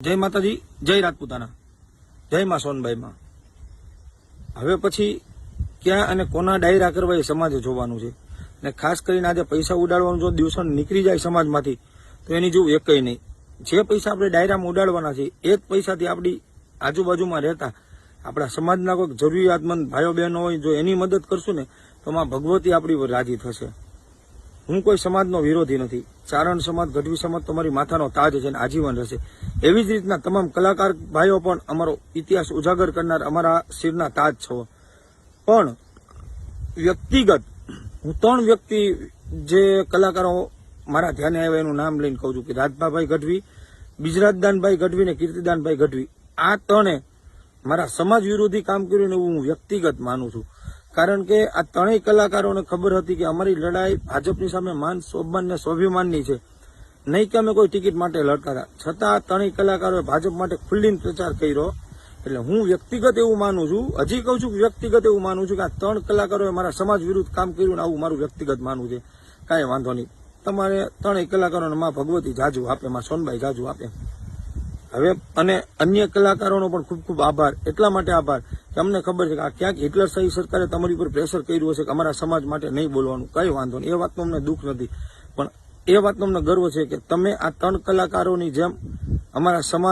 જય માતાજી, જય રાજપૂતાના. જય માં સોનબાઈમાં. હવે પછી ક્યાં અને કોના ડાયરા કરવા એ સમાજે જોવાનું છે? અને ખાસ કરીને આજે પૈસા ઉડાડવાનું જો દિવસો નીકળી જાય સમાજમાંથી, તો એની જેવું એકય નહીં. જે પૈસા આપણે ડાયરામાં ઉડાડવાના છે, એ જ પૈસાથી આપણી આજુબાજુમાં રહેતા આપણા સમાજના કોઈક જરૂરિયાતમંદ ભાઈઓ બહેનો હોય, જો એની મદદ કરશું ને, તો માં ભગવતી આપણી રાજી થશે. હું કોઈ સમાજનો વિરોધી નથી. ચારણ સમાજ, ગઢવી સમાજ તમારી માથાનો તાજ છે અને આજીવન રહેશે. એવી જ રીતના તમામ કલાકાર ભાઈઓ પણ અમારો ઇતિહાસ ઉજાગર કરનાર અમારા શિરના તાજ છો. પણ વ્યક્તિગત, હું ત્રણ વ્યક્તિ જે કલાકારો મારા ધ્યાને આવ્યા એનું નામ લઈને કહું છું કે રાજભાભાઈ ગઢવી, બિજરાજદાનભાઈ ગઢવી ને કીર્તિદાનભાઈ ગઢવી. આ ત્રણે મારા સમાજ વિરોધી કામ કર્યું એવું હું વ્યક્તિગત માનું છું. કારણ કે આ ત્રણેય કલાકારોને ખબર હતી કે અમારી લડાઈ ભાજપની સામે માન સ્વમાન ને સ્વાભિમાનની છે. નહીં કે અમે કોઈ ટિકિટ માટે લડતા છતાં આ ત્રણેય કલાકારોએ ભાજપ માટે ખુલ્લીને પ્રચાર કર્યો. એટલે હું વ્યક્તિગત એવું માનું છું, હજી કહું છું કે વ્યક્તિગત એવું માનું છું કે આ ત્રણ કલાકારોએ મારા સમાજ વિરુદ્ધ કામ કર્યું ને આવું મારું વ્યક્તિગત માનવું છે. કાંઈ વાંધો નહીં. તમારે ત્રણેય કલાકારોને માં ભગવતી જાજુ આપે, માં સોનબાઈ જાજુ આપે. હવે, અને અન્ય કલાકારોનો પણ ખૂબ ખૂબ આભાર. એટલા માટે આભાર કે અમને ખબર છે કે આ ક્યાંક હિટલર સહી સરકારે તમારી ઉપર પ્રેશર કર્યું હશે કે અમારા સમાજ માટે નહીં બોલવાનું. કઈ વાંધો નહીં. એ વાતનું અમને દુઃખ નથી. પણ એ વાતનો અમને ગર્વ છે કે તમે આ ત્રણ કલાકારોની જેમ અમારા સમાજ